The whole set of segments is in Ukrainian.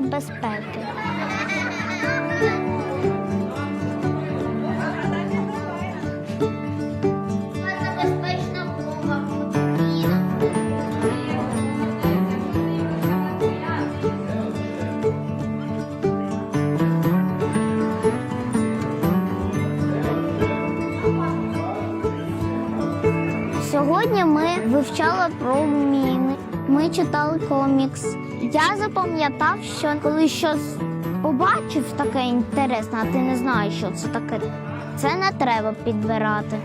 безпеки. Безпечна Сьогодні ми вивчали про міни. Ми читали комікс. Я запам'ятав, що коли щось побачив таке інтересне, а ти не знаєш, що це таке, це не треба підбирати.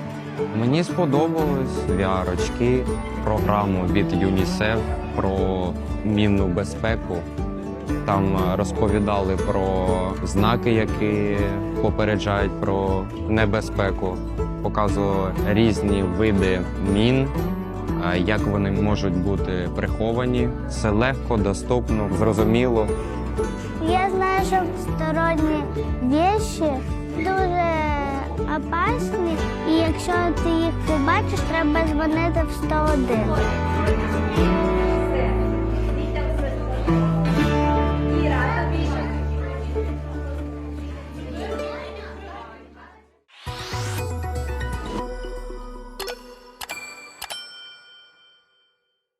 Mені сподобались VR-очки, програму від ЮНІСЕФ про мінну безпеку. Там е, розповідали про знаки, які попереджають про небезпеку, показували різні види мін, як вони можуть бути приховані. Все легко, доступно, зрозуміло. Я знаю, що сторонні віші дуже опасні, і якщо ти їх побачиш, треба дзвонити в 101.